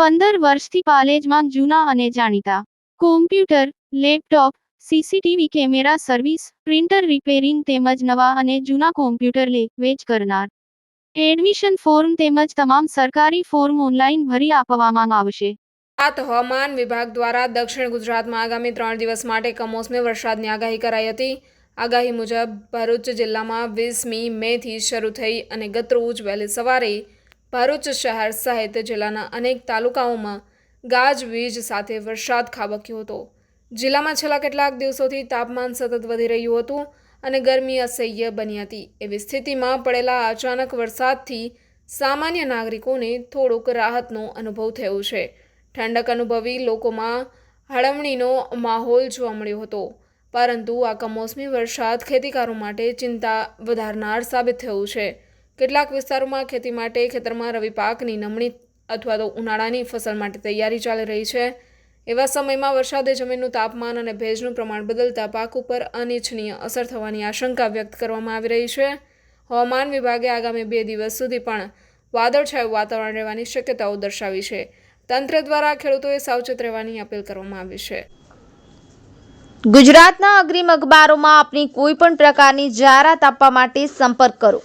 વર્ષથી પાલેજમાં જૂના અને જાણીતા. Computer laptop CCTV camera service printer repairing તેમજ નવા અને જૂના કોમ્પ્યુટર લે, વેચ કરનાર. એડમિશન ફોર્મ તેમજ તમામ સરકારી ફોર્મ ઓનલાઈન ભરી આપવામાં આવશે. ગુજરાત હવામાન વિભાગ દ્વારા દક્ષિણ ગુજરાતમાં આગામી ત્રણ દિવસ માટે કમોસમી વરસાદની આગાહી કરાઈ હતી. આગાહી મુજબ ભરૂચ જિલ્લામાં વીસમી મેથી શરૂ થઈ અને ગતરોજ વહેલી સવારે ભરૂચ શહેર સહિત જિલ્લાના અનેક તાલુકાઓમાં ગાજવીજ સાથે વરસાદ ખાબક્યો હતો. જિલ્લામાં છેલ્લા કેટલાક દિવસોથી તાપમાન સતત વધી રહ્યું હતું અને ગરમી અસહ્ય બની હતી. એવી સ્થિતિમાં પડેલા અચાનક વરસાદથી સામાન્ય નાગરિકોને થોડોક રાહતનો અનુભવ થયો છે. ઠંડક અનુભવી લોકોમાં હળવણીનો માહોલ જોવા મળ્યો હતો. પરંતુ આ કમોસમી વરસાદ ખેતીકારો માટે ચિંતા વધારનાર સાબિત થયું છે. કેટલાક વિસ્તારોમાં ખેતી માટે ખેતરમાં રવિ પાકની નમણી અથવા તો ઉનાળાની ફસલ માટે તૈયારી ચાલી રહી છે. એવા સમયમાં વરસાદે જમીનનું તાપમાન અને ભેજનું પ્રમાણ બદલતા પાક ઉપર અનિચ્છનીય અસર થવાની આશંકા વ્યક્ત કરવામાં આવી રહી છે. હવામાન વિભાગે આગામી બે દિવસ સુધી પણ વાદળછાયું વાતાવરણ રહેવાની શક્યતાઓ દર્શાવી છે. તંત્ર દ્વારા ખેડૂતોએ સાવચેત રહેવાની અપીલ કરવામાં આવી છે. ગુજરાતના અગ્રીમ અખબારોમાં આપની કોઈ પણ પ્રકારની જાહેરાત આપવા માટે સંપર્ક કરો.